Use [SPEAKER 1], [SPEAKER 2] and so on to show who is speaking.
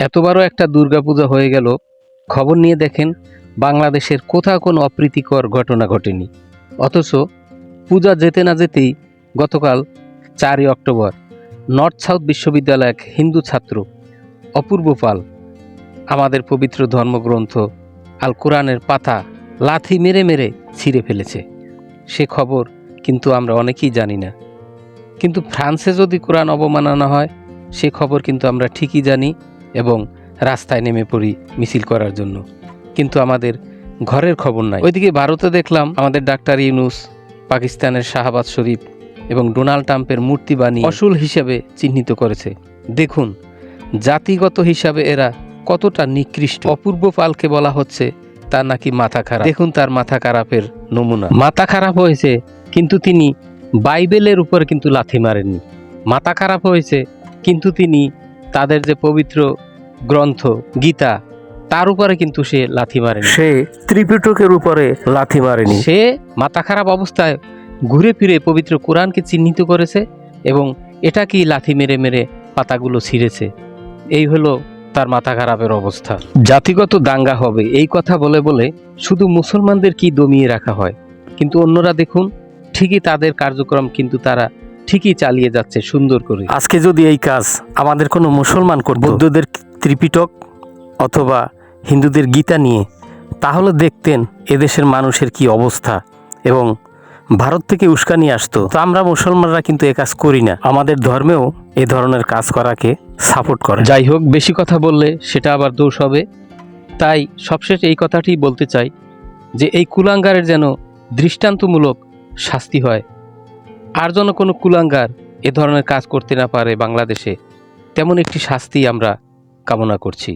[SPEAKER 1] এত বড় একটা দুর্গাপূজা হয়ে গেল, খবর নিয়ে দেখেন বাংলাদেশের কোথাও কোনো অপ্রীতিকর ঘটনা ঘটেনি। অথচ পূজা যেতে না যেতেই গতকাল চারই অক্টোবর নর্থ সাউথ বিশ্ববিদ্যালয় এক হিন্দু ছাত্র, অপূর্ব পাল, আমাদের পবিত্র ধর্মগ্রন্থ আল কোরআনের পাতা লাথি মেরে মেরে ছিঁড়ে ফেলেছে। সে খবর কিন্তু আমরা অনেকেই জানি না। কিন্তু ফ্রান্সে যদি কোরআন অবমাননা হয়, সে খবর কিন্তু আমরা ঠিকই জানি। এবং রাস্তায় নেমে পড়ি মিছিল করার জন্য। কিন্তু আমাদের ঘরের খবর নাই। ওইদিকে ভারতে দেখলাম আমাদের ডাক্তার ইউনুস, পাকিস্তানের শাহবাজ শরীফ এবং ডোনাল্ড ট্রাম্পের মূর্তি বানিয়ে অসুল হিসাবে চিহ্নিত করেছে। দেখুন, জাতিগত হিসাবে এরা কতটা নিকৃষ্ট। অপূর্ব পালকে বলা হচ্ছে তার নাকি মাথা খারাপ। দেখুন তার মাথা খারাপের নমুনা। মাথা খারাপ হয়েছে, কিন্তু তিনি বাইবেলের উপর কিন্তু লাথি মারেননি। মাথা খারাপ হয়েছে, কিন্তু তিনি তাদের যে পবিত্র গ্রন্থ গীতা তার উপরে কিন্তু সে লাথি মারেনি।
[SPEAKER 2] সে ত্রিপিটকের উপরে লাথি মারেনি।
[SPEAKER 1] সে মাথা খারাপ অবস্থায় ঘুরে ফিরে পবিত্র কোরআনকে চিহ্নিত করেছে এবং এটাকেই লাথি মেরে মেরে পাতাগুলো ছিঁড়েছে। এই হলো তার মাথা খারাপের অবস্থা। জাতিগত দাঙ্গা হবে এই কথা বলে বলে শুধু মুসলমানদের কি দমিয়ে রাখা হয়? কিন্তু অন্যরা দেখুন ঠিকই তাদের কার্যক্রম কিন্তু তারা ঠিকই চালিয়ে যাচ্ছে সুন্দর করে।
[SPEAKER 2] আজকে যদি এই কাজ আমাদের কোনো মুসলমান করত বৌদ্ধদের ত্রিপিটক অথবা হিন্দুদের গীতা নিয়ে, তাহলে দেখতেন এদেশের মানুষের কি অবস্থা এবং ভারত থেকে উস্কানি আসতো। তো আমরা মুসলমানরা কিন্তু এ কাজ করি না। আমাদের ধর্মেও এ ধরনের কাজ করাকে সাপোর্ট করে।
[SPEAKER 1] যাই হোক, বেশি কথা বললে সেটা আবার দোষ হবে। তাই সবশেষ এই কথাটি বলতে চাই যে, এই কুলাঙ্গারের যেন দৃষ্টান্তমূলক শাস্তি হয়। আর যেন কোনো কুলাঙ্গার এ ধরনের কাজ করতে না পারে বাংলাদেশে, তেমন একটি শাস্তি আমরা কামনা করছি।